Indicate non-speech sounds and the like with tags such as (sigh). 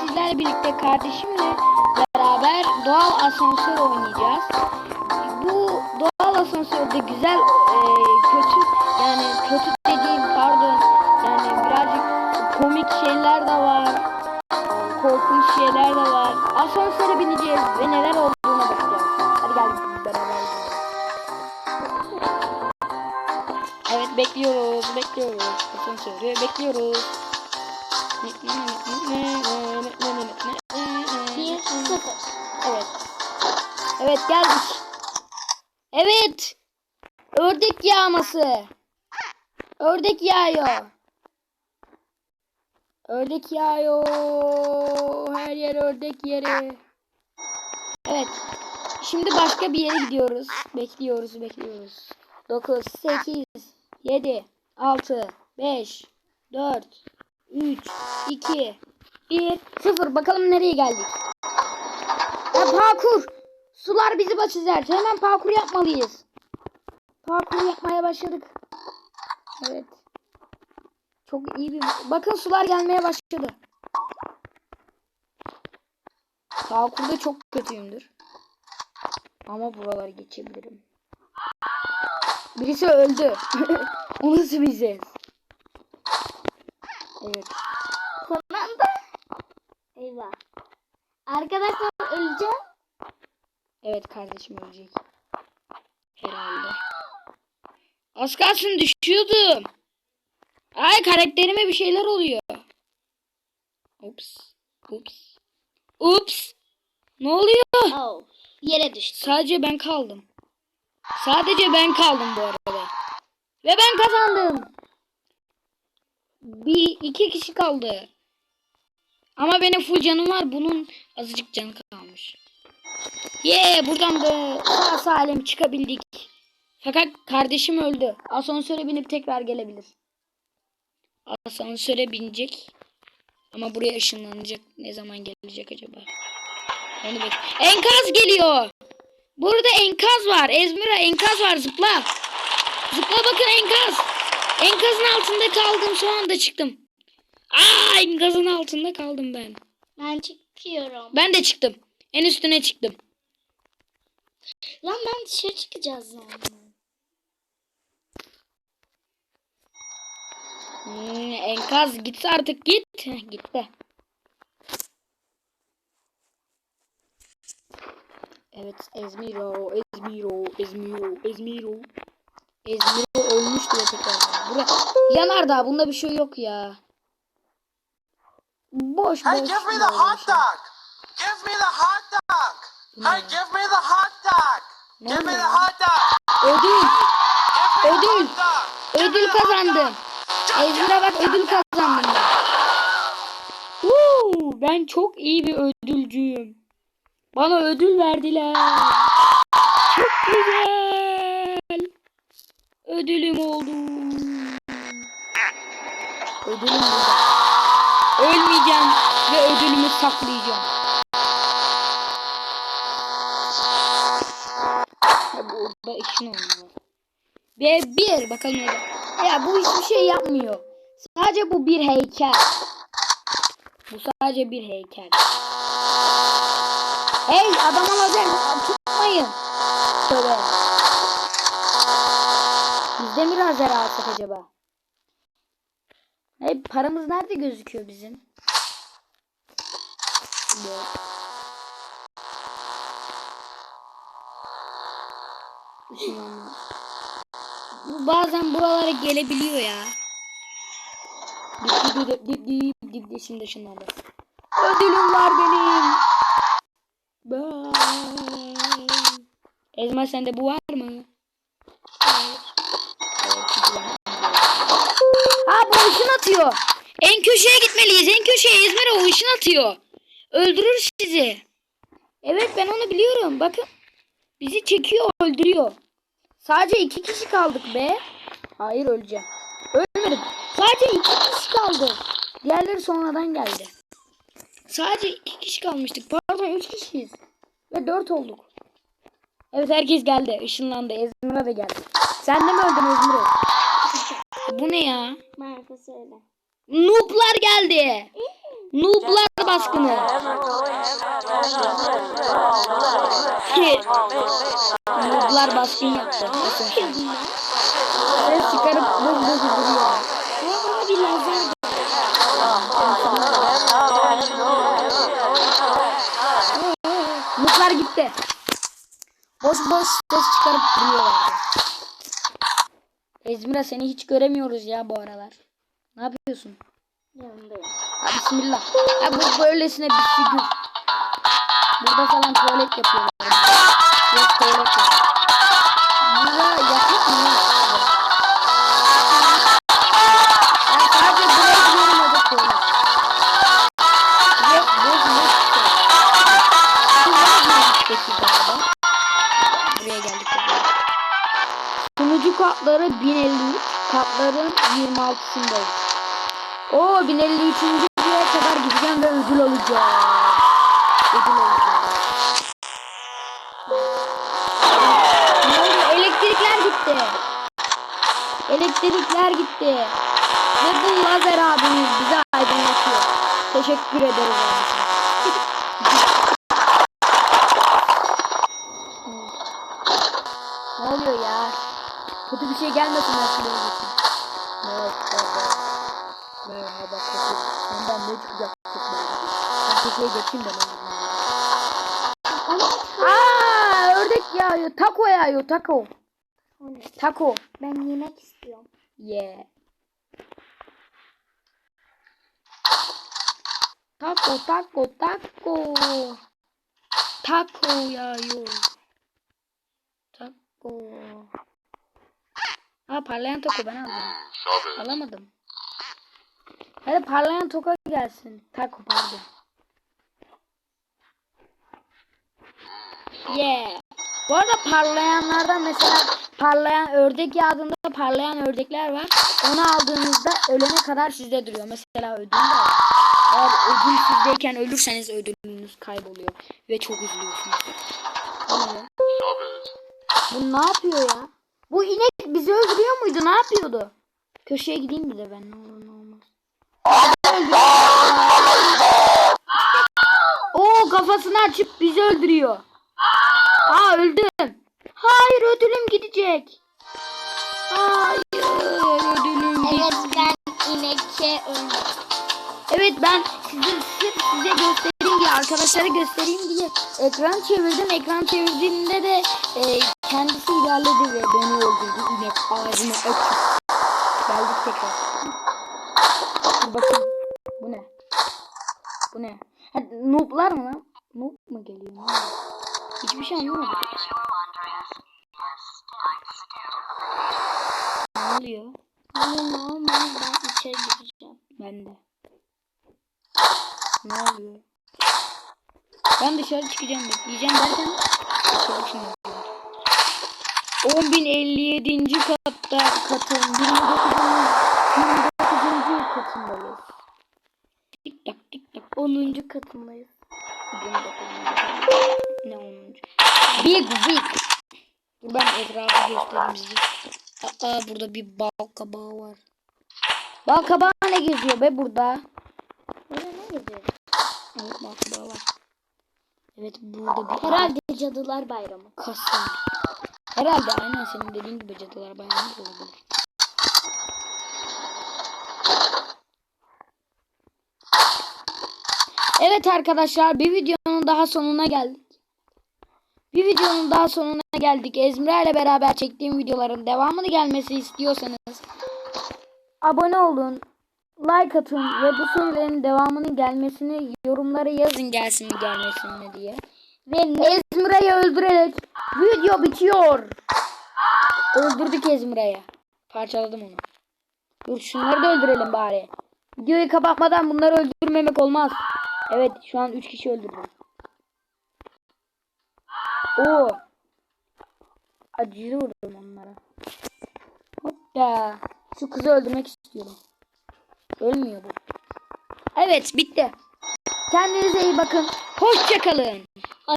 sizlerle birlikte kardeşimle beraber doğal asansör oynayacağız. Bu doğal asansörde güzel, e, kötü yani kötü dediğim pardon yani birazcık komik şeyler de var. Korkunç şeyler de var. Asansöre bineceğiz ve neler olduğuna bakacağız. Hadi gel beraber. Evet bekliyoruz, bekliyoruz. Asansörü bekliyoruz. Bir sıfır. Evet. Evet geldik. Evet. Ördek yağması. Ördek yağıyor. Ördek yağıyor. Her yer ördek yeri. Evet. Şimdi başka bir yere gidiyoruz. Bekliyoruz, bekliyoruz. 9, 8, 7, 6, 5, 4, 3, 2, 1, 0. Bakalım nereye geldik. Ya parkur. Sular bizi başlayacak. Hemen parkur yapmalıyız. Parkur yapmaya başladık. Evet. Çok iyi bir... Bakın sular gelmeye başladı. Parkurda çok kötüyümdür. Ama buraları geçebilirim. Birisi öldü. (laughs) o nasıl ses? Evet. Son anda. Eyvah. Arkadaşlar öleceğim. Evet kardeşim ölecek. Herhalde. Az kalsın düşüyordum. Ay karakterime bir şeyler oluyor. Ups. Ups. Ups. Ne oluyor? Oh. Yere düştü. Sadece ben kaldım. Sadece ben kaldım bu arada. Ve ben kazandım. Bir iki kişi kaldı. Ama benim full canım var. Bunun azıcık canı kalmış. Ye buradan da sağ salim çıkabildik. Fakat kardeşim öldü. Asansöre binip tekrar gelebilir. Asansöre binecek. Ama buraya ışınlanacak. Ne zaman gelecek acaba? Onu bek. Enkaz geliyor. Burada enkaz var. Ezmira enkaz var. Zıpla. Zıpla bakın enkaz. Enkazın altında kaldım. Son anda çıktım. Aa enkazın altında kaldım ben. Ben çıkıyorum. Ben de çıktım. En üstüne çıktım. Lan ben dışarı çıkacağız yani. Hmm, enkaz gitse artık git. Gitti. Evet Ezmiro, Ezmiro, Ezmiro, Ezmiro. Ezmiro ölmüş diye tekrar. Bura yanardağ bunda bir şey yok ya. Boş boş. Hey, give me the hot dog. Give me the hot dog. Hey, give me the hot dog. Ne Give me the hot dog. Ödül. Ödül. Ödül kazandım. Ezmira bak ödül kazandım. Huu, ben çok iyi bir ödülcüyüm. Bana ödül verdiler. Çok güzel. Ödülüm oldu. Ödülüm burada. Ölmeyeceğim ve ödülümü saklayacağım. Ya bu da işin olmuyor. Ve bir bakalım ne Ya bu hiçbir şey yapmıyor. Sadece bu bir heykel. Bu sadece bir heykel. Hey adam alacak. Tutmayın. Tövbe. Biz de mi lazer alsak acaba? Hey paramız nerede gözüküyor bizim? Yok. Bu bazen buralara gelebiliyor ya. Dip dip dip dip dip dip. Ödülüm var benim. Bye. Ezma sende bu var mı? Evet, çünkü ben- Ha bu ışın atıyor. En köşeye gitmeliyiz. En köşeye İzmir'e o ışın atıyor. Öldürür sizi. Evet ben onu biliyorum. Bakın. Bizi çekiyor öldürüyor. Sadece iki kişi kaldık be. Hayır öleceğim. Ölmedim. Sadece iki kişi kaldı. Diğerleri sonradan geldi. Sadece iki kişi kalmıştık. Pardon üç kişiyiz. Ve dört olduk. Evet herkes geldi. Işınlandı. Ezmira da geldi. Sen de mi öldün Ezmira? Marka söyle. Noob'lar geldi. Nooblar baskını. Nooblar baskın yaptı. Ses çıkarıp buz buz duruyor. Bana bir lazer Nooblar gitti. Boş boş ses çıkarıp duruyorlardı. Ezmira seni hiç göremiyoruz ya bu aralar. Ne yapıyorsun? yanındayım. Ha, bismillah. Ha, bu böylesine bir figür. Burada falan tuvalet yapıyorlar. Yok tuvalet yok. Burada yatak mı? Sunucu katları 1053, katların 26'sındayız. Oo 1053. diye kadar gideceğim ve ödül alacağım. Ödül alacağım. Elektrikler gitti. Elektrikler gitti. Ve bu lazer abimiz bizi aydınlatıyor. Teşekkür ederiz (laughs) ne oluyor ya? Kötü bir şey gelmesin aslında. Merhaba. Merhaba kötü. Senden ne çıkacak ediyorum. Ben kötüye geçeyim de ne Aa, ördek yağıyor. Taco yağıyor. Taco. Taco. Ben yemek istiyorum. Yeah. Taco, taco, taco. Taco yağıyor. Taco. Aa parlayan taco ben aldım. Alamadım. Hadi parlayan toka gelsin. Taco pardon. Yeah. Bu arada parlayanlardan mesela parlayan ördek yağdığında parlayan ördekler var. Onu aldığınızda ölene kadar sizde duruyor. Mesela ödül de var. Eğer ödül sizdeyken ölürseniz ödülünüz kayboluyor. Ve çok üzülüyorsunuz. Bu ne ya? Bu ne yapıyor ya? Bu inek bizi öldürüyor muydu? Ne yapıyordu? Köşeye gideyim bir de ben. Ne olur ne olmaz. Oo kafasını açıp bizi öldürüyor. Aa öldüm. Hayır ödülüm gidecek. Hayır ödülüm Evet gidecek. ben inekçe öldüm. Evet ben size, sırf size göstereyim diye arkadaşlara göstereyim diye ekran çevirdim. Ekran çevirdiğimde de e, kendisi ilerledi ve beni öldürdü. İnek ağzını açıp. Geldik tekrar. Dur bakayım. Bu ne? Bu ne? Ha, nooblar mı lan? Noob mu geliyor? Ne oluyor? Hiçbir şey anlamadım. Ne oluyor? Ne olmaz ben içeri gireceğim. Ben de. Ne oluyor? Ben dışarı çıkacağım bekleyeceğim derken dışarı. 10.057. katta katın 29. 29. katındayız. Tik tak tik tak 10. katındayız. 29. Ne 10. Big Week. Ben etrafı göstereyim size. Aa burada bir bal kabağı var. Bal kabağı ne geziyor be burada? Burada ne geziyor? Evet bal kabağı var. Evet burada bir Herhalde Cadılar Bayramı. kasa. Herhalde aynen senin dediğin gibi cadılar bayramı olabilir. Evet arkadaşlar bir videonun daha sonuna geldik. Bir videonun daha sonuna geldik. Ezmira ile beraber çektiğim videoların devamını gelmesi istiyorsanız abone olun, like atın ve bu serilerin devamının gelmesini yorumlara yazın gelsin mi gelmesin mi diye. Ve Ezmira'yı öldürerek video bitiyor. Öldürdük Ezmira'yı. Parçaladım onu. Dur şunları da öldürelim bari. Videoyu kapatmadan bunları öldürmemek olmaz. Evet şu an 3 kişi öldürdüm. Oo. Acılı vurdum onlara. Hoppa. Şu kızı öldürmek istiyorum. Ölmüyor bu. Evet bitti. Kendinize iyi bakın. Hoşçakalın.